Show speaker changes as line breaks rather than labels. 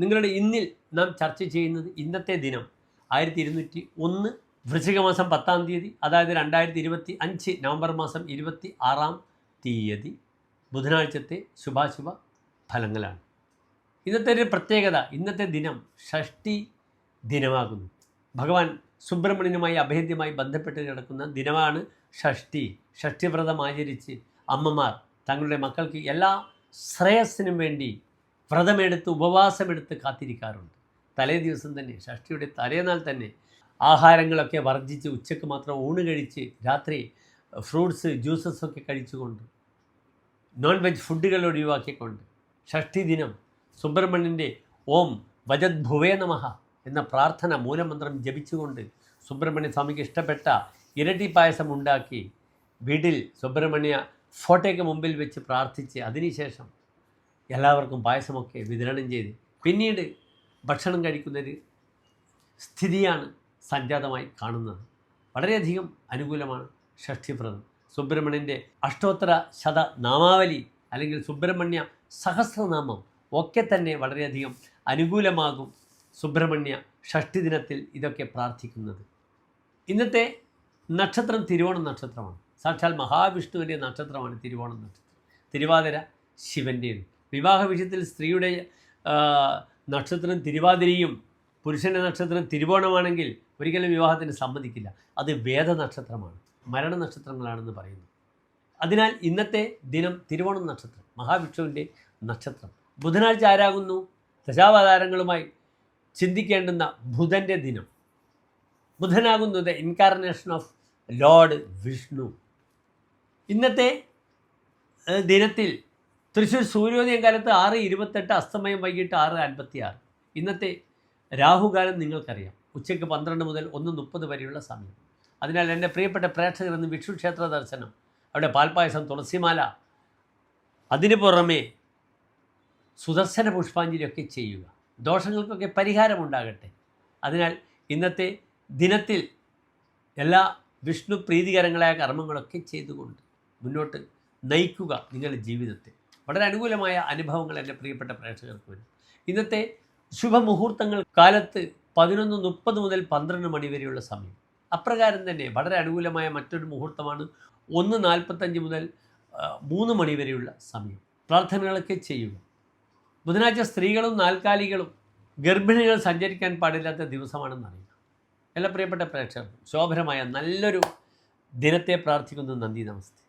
നിങ്ങളുടെ ഇന്നിൽ നാം ചർച്ച ചെയ്യുന്നത് ഇന്നത്തെ ദിനം ആയിരത്തി ഇരുന്നൂറ്റി ഒന്ന് വൃശ്ചിക മാസം പത്താം തീയതി അതായത് രണ്ടായിരത്തി ഇരുപത്തി അഞ്ച് നവംബർ മാസം ഇരുപത്തി ആറാം തീയതി ബുധനാഴ്ചത്തെ ശുഭാശുഭ ഫലങ്ങളാണ്. ഇന്നത്തെ ഒരു പ്രത്യേകത ഇന്നത്തെ ദിനം ഷഷ്ടി ദിനമാകുന്നു. ഭഗവാൻ സുബ്രഹ്മണ്യനുമായി അഭേദ്യമായി ബന്ധപ്പെട്ട് കിടക്കുന്ന ദിനമാണ് ഷഷ്ടി. ഷഷ്ടിവ്രതം ആചരിച്ച് അമ്മമാർ തങ്ങളുടെ മക്കൾക്ക് എല്ലാ ശ്രേയസ്സിനും വേണ്ടി വ്രതമെടുത്ത് ഉപവാസമെടുത്ത് കാത്തിരിക്കാറുണ്ട്. തലേ ദിവസം തന്നെ ഷഷ്ടിയുടെ തലേനാൾ തന്നെ ആഹാരങ്ങളൊക്കെ വർജിച്ച് ഉച്ചയ്ക്ക് മാത്രം ഊണ് കഴിച്ച് രാത്രി ഫ്രൂട്ട്സ് ജ്യൂസസ് ഒക്കെ കഴിച്ചുകൊണ്ട് നോൺ വെജ് ഫുഡുകൾ ഒഴിവാക്കിക്കൊണ്ട് ഷഷ്ടി ദിനം സുബ്രഹ്മണ്യന്റെ ഓം വജത് ഭുവേ നമഃ എന്ന പ്രാർത്ഥന മൂലമന്ത്രം ജപിച്ചുകൊണ്ട് സുബ്രഹ്മണ്യ സ്വാമിക്ക് ഇഷ്ടപ്പെട്ട ഇരട്ടി പായസം ഉണ്ടാക്കി വീട്ടിൽ സുബ്രഹ്മണ്യ ഫോട്ടോയ്ക്ക് മുമ്പിൽ വെച്ച് പ്രാർത്ഥിച്ച് അതിനുശേഷം എല്ലാവർക്കും പായസമൊക്കെ വിതരണം ചെയ്ത് പിന്നീട് ഭക്ഷണം കഴിക്കുന്നൊരു സ്ഥിതിയാണ് സംജാതമായി കാണുന്നത്. വളരെയധികം അനുകൂലമാണ് ഷഷ്ടിവ്രതം സുബ്രഹ്മണ്യന്റെ അഷ്ടോത്തര ശത നാമാവലി അല്ലെങ്കിൽ സുബ്രഹ്മണ്യ സഹസ്രനാമം ഒക്കെ തന്നെ വളരെയധികം അനുകൂലമാകും സുബ്രഹ്മണ്യ ഷഷ്ടി ദിനത്തിൽ ഇതൊക്കെ പ്രാർത്ഥിക്കുന്നത്. ഇന്നത്തെ നക്ഷത്രം തിരുവോണം നക്ഷത്രമാണ്. സാക്ഷാൽ മഹാവിഷ്ണുവിന്റെ നക്ഷത്രമാണ് തിരുവോണം നക്ഷത്രം. തിരുവാതിര ശിവന്റേത് വിവാഹ വിഷയത്തിൽ സ്ത്രീയുടെ നക്ഷത്രം തിരുവാതിരയും പുരുഷന്റെ നക്ഷത്രം തിരുവോണമാണെങ്കിൽ ഒരിക്കലും വിവാഹത്തിന് സമ്മതിക്കില്ല. അത് വേദ നക്ഷത്രമാണ് മരണ നക്ഷത്രങ്ങളാണെന്ന് പറയുന്നു. അതിനാൽ ഇന്നത്തെ ദിനം തിരുവോണം നക്ഷത്രം മഹാവിഷ്ണുവിന്റെ നക്ഷത്രം. ബുധനാഴ്ച ആരാകുന്നു? ദശാവതാരങ്ങളുമായി ചിന്തിക്കേണ്ടുന്ന ബുധന്റെ ദിനം. ബുധനാകുന്നത് ഇൻകാർണേഷൻ ഓഫ് ലോർഡ് വിഷ്ണു. ഇന്നത്തെ ദിനത്തിൽ തൃശ്ശൂർ സൂര്യോദയം കാലത്ത് ആറ് ഇരുപത്തെട്ട് അസ്തമയം വൈകിട്ട് ആറ് അൻപത്തി ആറ് ഇന്നത്തെ രാഹുകാലം നിങ്ങൾക്കറിയാം. ഉച്ചയ്ക്ക് പന്ത്രണ്ട് മുതൽ ഒന്ന് മുപ്പത് വരെയുള്ള സമയം. അതിനാൽ എന്റെ പ്രിയപ്പെട്ട പ്രേക്ഷകർ ഇന്ന് വിഷ്ണു ക്ഷേത്ര ദർശനം അവിടെ പാൽപ്പായസം തുളസിമാല അതിനു പുറമേ സുദർശന പുഷ്പാഞ്ജലിയൊക്കെ ചെയ്യുക. ദോഷങ്ങൾക്കൊക്കെ പരിഹാരമുണ്ടാകട്ടെ. അതിനാൽ ഇന്നത്തെ ദിനത്തിൽ എല്ലാ വിഷ്ണു പ്രീതികരങ്ങളായ കർമ്മങ്ങളൊക്കെ ചെയ്തുകൊണ്ട് മുന്നോട്ട് നയിക്കുക നിങ്ങളുടെ ജീവിതത്തെ വളരെ അനുകൂലമായ അനുഭവങ്ങൾ എന്റെ പ്രിയപ്പെട്ട പ്രേക്ഷകർക്ക് വരും. ഇന്നത്തെ ശുഭമുഹൂർത്തങ്ങൾ കാലത്ത് പതിനൊന്ന് മുപ്പത് മുതൽ പന്ത്രണ്ട് മണി വരെയുള്ള സമയം. അപ്രകാരം തന്നെ വളരെ അനുകൂലമായ മറ്റൊരു മുഹൂർത്തമാണ് ഒന്ന് നാൽപ്പത്തഞ്ച് മുതൽ മൂന്ന് മണി വരെയുള്ള സമയം. പ്രാർത്ഥനകളൊക്കെ ചെയ്യുക. ബുധനാഴ്ച സ്ത്രീകളും നാൽക്കാലികളും ഗർഭിണികൾ സഞ്ചരിക്കാൻ പാടില്ലാത്ത ദിവസമാണെന്ന് അറിയുക. എല്ലാ പ്രിയപ്പെട്ട പ്രേക്ഷകർക്കും ശോഭനമായ നല്ലൊരു ദിനത്തെ പ്രാർത്ഥിക്കുന്നു. നന്ദി നമസ്തേ.